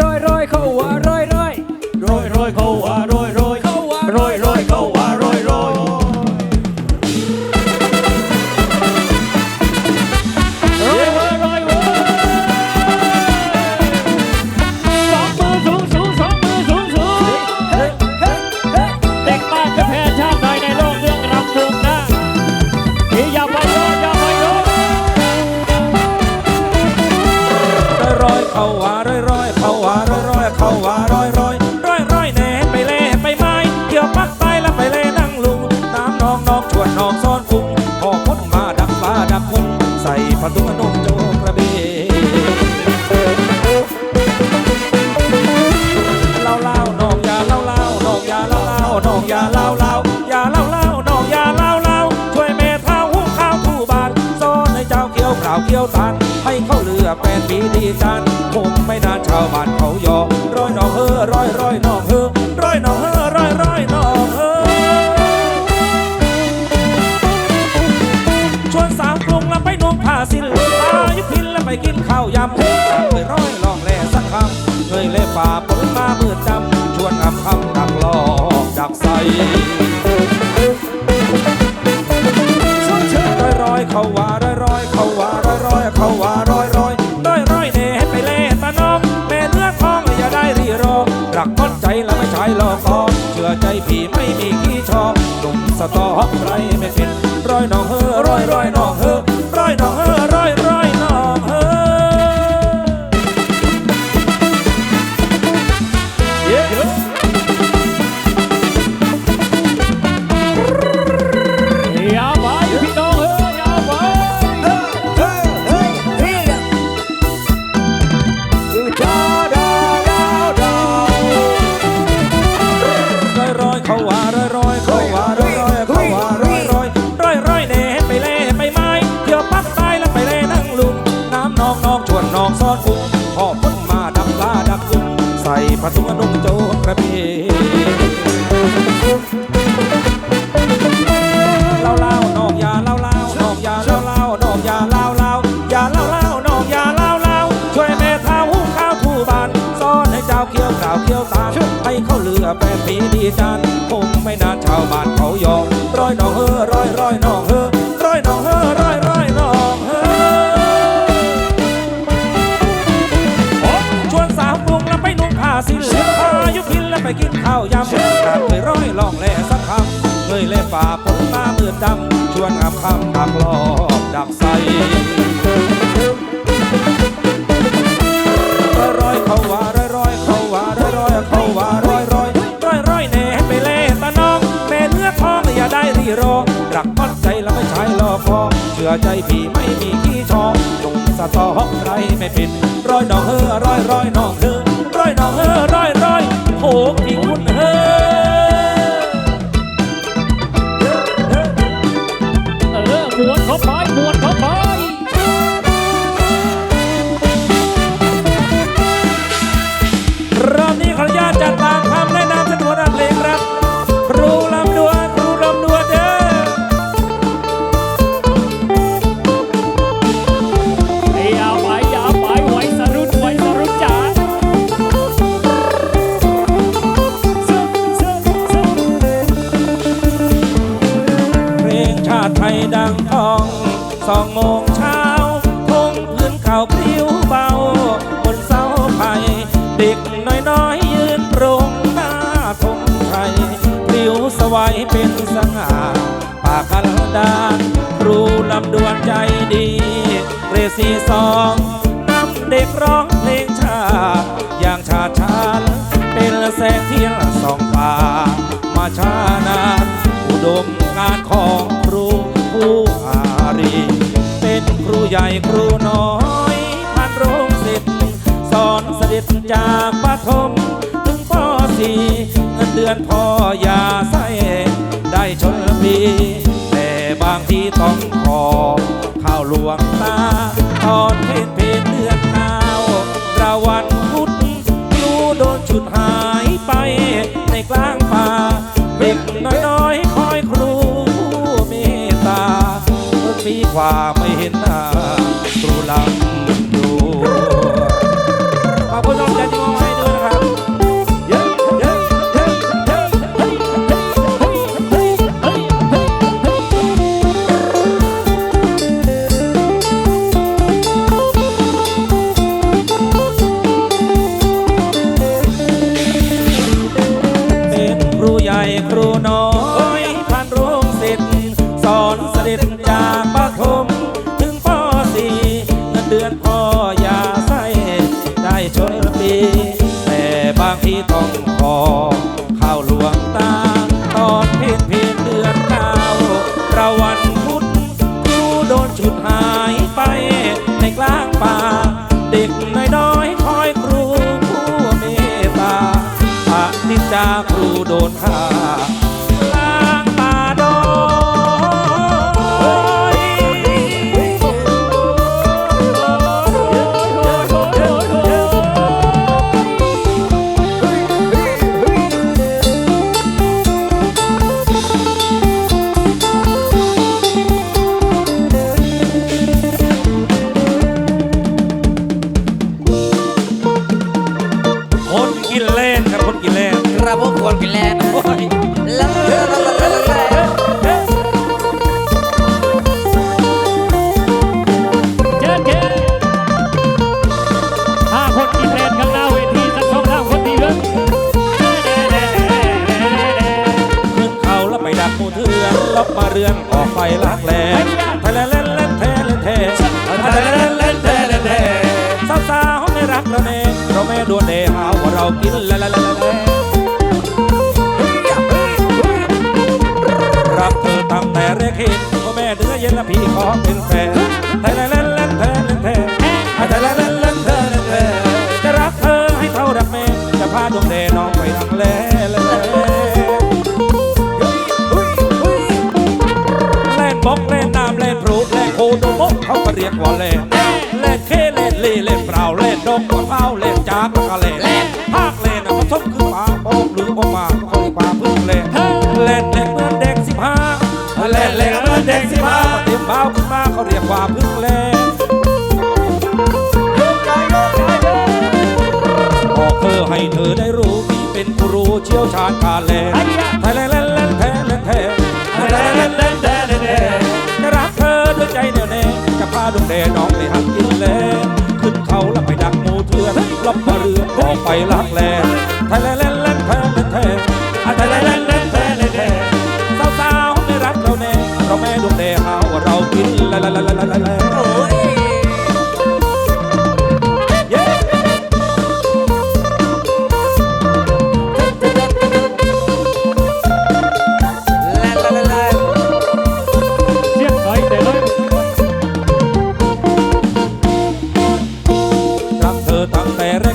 ร้อยรอยเข้าว ยวข่าวเกี่ยวตันให้เข้าเรือแปดปีดีกันผมไม่นานชาวบ้านเขายอร้อยนองเฮอร้อยร้อยนองเฮอร้อยนองเฮอร้อยร้อยนองเฮอชวนสาวกรุงแล้วไปนุ่งผ้าสิลตายุพินแล้วไปกินข้าวยำี่ไม่มีขี้ชอบหนุ่มสตอกใครไม่ผิดร้อยน้องเฮอร้อยร้อยน้อง ผ้าถุงนุ่งโจกกระเบเล่าเล่านองยาเล่าเล่านองยาเล่าเล่านองยาเล่าเล่ายาเล่าเล่านองยาเล่าเล่าช่วยแม่เท้าหุงข้าวทูบานซ่อนให้เจ้าเกี่ยวข่าวเกี่ยวตาให้เข้าเรือแปดปีดีจันคงไม่นานชาวบ้านเขายอมร้อยน้องเฮอร้อ แล้วไปกินข้าวยำกัดเคยร้อยลองแล่สักคำเคยเล่ฝ่าฝนมามืดดำชวนงามคำดักหลอบดักใสร้อยร้อยเขาว่าร้อยร้อยเขาว่าร้อยร้อยเขาว่าร้อยร้อยร้อยร้อยแน่ไปเล่ตาน้องแม่เนื้อทองอย่าได้รีรอรักมัดใจแล้วไม่ใช่ลอคอเชื่อใจพี่ไม่มีขี้ชอหนุ่มสตอกใครไม่ผิดร้อยน้องเฮอร้อยร้อยน้องเฮอร้อยน้องเฮอร้อย โหกที่คุณเฮอเออหมวนเขาไปหมวนเขาไป ลำดวนใจดีเรซีสองนำเด็กร้องเพลงชาติอย่างชาชาญเป็นแสงเทียนสองฟ้ามาชานาอุดมการของครูผู้อารี เป็นครูใหญ่ครูน้อยผ่านโรงศิษย์สอนเสด็จจากปฐมถึงปสี่เงินเดือนพ่อยาใส่ได้ชนปี บางทีต้องขอ ดี แต่บางทีต้องขอข้าวหลวงตา ตอนเพียนเพียนเดือนเก้าระวันพุธครูโดนฉุดหายไปในกลางป่า เด็กน้อยๆคอยครูผู้เมตตาอนิจจาครูโดนฆ่า กระบอกคนกินแลนด์โอ้ยลาลาลาลาลาลาเชิญเชิญห้าคนกินเลนข้างหน้าเวทีสักสองสามคนดีเรื่องขึ้นเขาแล้วไปดักหมูเถื่อนลบมาเรือนออกไปลักแหลมไทยแลนด์เล่นเล่นเทเล่นเทไทยแลนด์เล่นเล่นเทเล่นเทสาวๆไม่รักเราเองเราไม่ดวนเดหาว่าเรากินละละ พี่ขอเป็นแฟนไทยแลนด์เล่นเล่นเทเล่นเทไทยแลนด์เล่นเล่นเทเล่นเทจะรักเธอให้เท่ารักแม่จะพาดวงแดน้องไปทางแลละละเล่นบกแล่นน้ำแล่นพรุแล่นโคโดโมกเขาก็เรียกว่าแล่น เขาเรียกว่าพึ่งเล่นบอกเธอให้เธอได้รู้พี่เป็นครูเชี่ยวชาญการเล่นไทยเล่นเล่นเล่นแทนเล่นแทนไทยเล่นเล่นเล่นแทนเล่นแทนจะรักเธอด้วยใจแน่วแน่จะพาดวงแดน้องไปหักกินแลขึ้นเขาแล้วไปดักหมูเถื่อนลบมาเรือออกไปลักแลไทยแลนด์เล่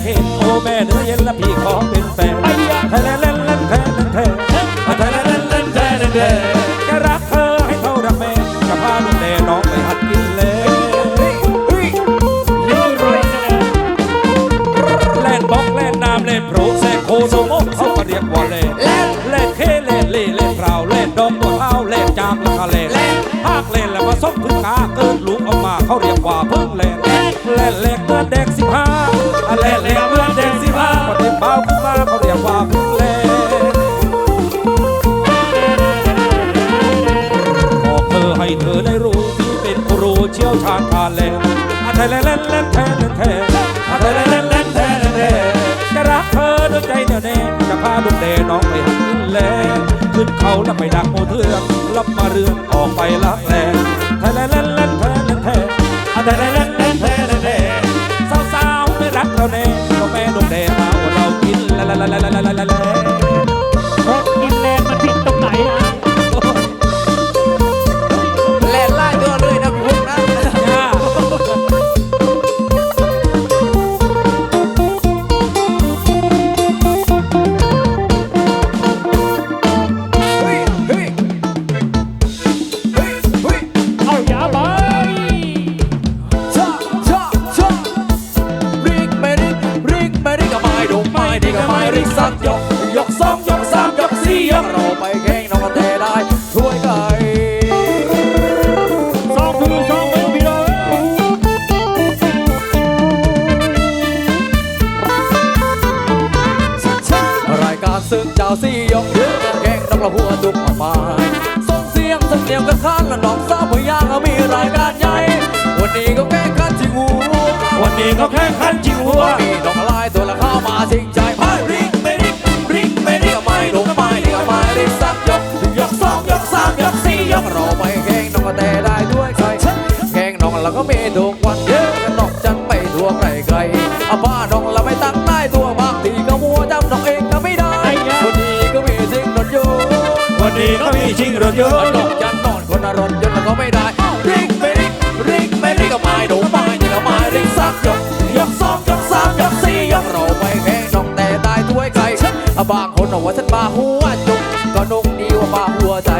เห็นโอ้แม่เนื้อเย็นและพี่ขอเป็นแฟนไทยแลนด์เลนเลนแทนเลนแทนไทยแลนเลนเลนแทนเลนแทนจะรักเธอให้เท่ารักแม่จะพาดวงแดน้องไปหัดกินเลยวรวยกันเล่นบล็อกเล่นน้ำเล่นโปรเซโคโซโมเขาก็เรียกว่าเล่นเล่นเล่นเคเล่นเล่เล่นเปล่าเล่นดองตัวเท้าเล่นจามแล้วก็เล่นภาคเล่นแล้วมาซบพึ่งกาเกิดลูกออกมาเขาเรียกว่าเอาญการเล่นอะไทยเล่นเล่นเล่นแทนเล่นแทนอะไทยเล่นเล่นเล่นแทนเล่นแทนจะรักเธอด้วยใจแน่วแน่จะพาลูกเดน้องไปหักินแลขึ้นเขาแล้วไปดักโมเทืองรับมาเรือนออกไปลักแลไทยแลนด์เล่นเล่นแทนเล่นแทนอะไทยแลนด์เล่นเล่นแทนเล่นแทนสาวๆไม่รักเราแน่เราแม่ลูกเดมาว่าเรากินละละละละละละละละละคนกินเลนมันผิดตรงไหนอะแล ข้างน้องสาวพยางมีรายการใหญ่ วันนี้ก็แข่งขันจิงหัววันนี้ก็แข่งขันจิงหัวมีน้องลายตัวละข้ามาสิงใจไม่ริกไม่ริกริกไม่ริกไม่ลงไม่ริกไม่ริกสักยกยกสองยกสามยกสี่ยกเราไปแข่งน้องก็แต่ได้ด้วยใจแข่งน้องเราก็มีดวงวันเยอะนอกจันไปทั่วไกลไกลอาบ้าน้องเราไม่ตั้งใต้ตัวบางทีก็มัวจำน้องเองก็ไม่ได้วันนี้ก็มีสิ่งรถยนต์วันนี้ก็มีสิ่งรถยนต์ แล้วก็ไม่ได้ริกไม่ริกริกไม่ริกก็ไม่ดูไม่นี่ก็ไม่ริกสักยกยกสองยกสามยกสี่ยกเราไปแข่งน้องแต่ตายถ้วยไก่บางคนบอกว่าฉันบาหัวจุกก็นุ่งดีว่าบาหัวใจ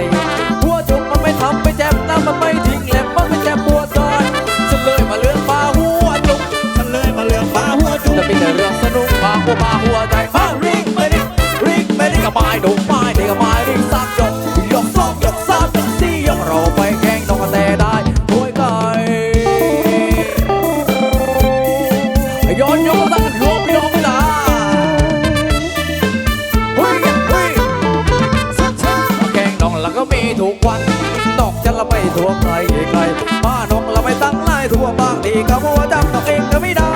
ไม่ทั่วใครใครบ้านน้องละไม่ตั้งไล่ทั่วบางทีก็มัวจำน้องเองก็ไม่ได้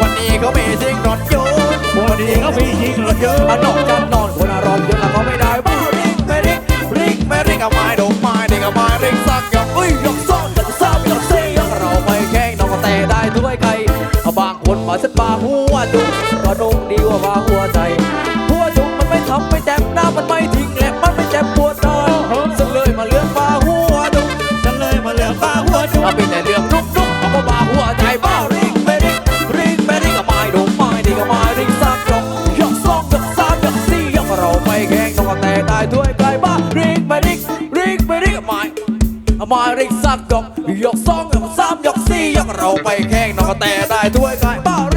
วันนี้เขามีสิ่งรถยนต์วันนี้เขามีจริงรถยนต์อันอกจะนอนคนอารมณ์ยนต์แล้วก็ไม่ได้บ้าริกไม่ริกริกไม่ริกกับไม้ดอกไม้ดิกับไม้ริกสักยกเอ้ยยกสองยกสามยกสี่ยกเราไปแข่งน้องก็แต่ได้ด้วยไก่บางคนมาฉันบาหัวจุกก็นุ่งดีกว่าบาหัวใจ สักยกยกสองยกสามยกสี่ยกเราไปแข่งนอกแต่ได้ถ้วยไก่บ้า